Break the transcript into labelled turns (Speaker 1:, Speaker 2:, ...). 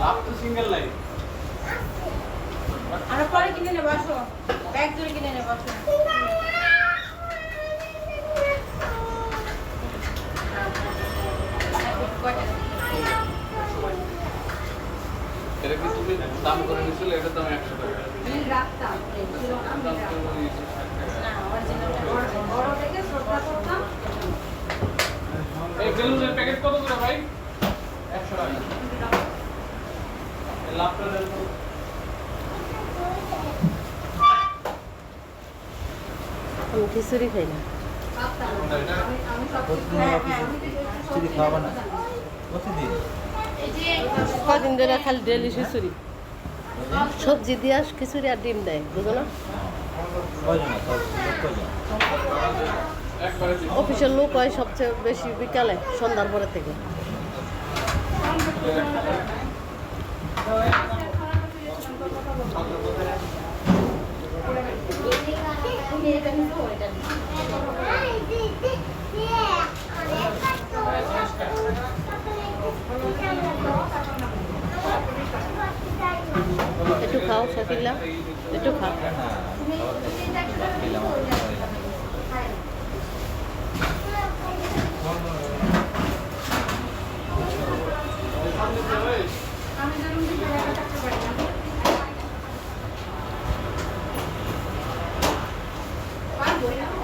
Speaker 1: লাভ
Speaker 2: তো single line
Speaker 1: আমরা পরে কিনে নেব আসো। ব্যাগ জুড়ে কিনে নেব আসো।
Speaker 2: এটা কি তুমি দাম করে নিছিলে এটা দাম একশো টাকা।
Speaker 1: এই
Speaker 2: বেলুনের প্যাকেট কত করে ভাই? একশো টাকা। এই লাভটা
Speaker 3: আমি খিচুড়ি খাই না। কদিন ধরে খালি ডেলি খিচুড়ি। সবজি দিয়া খিচুড়ি আর ডিম দেয় বুঝো না? অফিসের লোক হয় সবচেয়ে বেশি বিকালে সন্ধ্যার পরে থেকে। একটু খাও শাকিল্লা একটু খাও
Speaker 2: Thank you.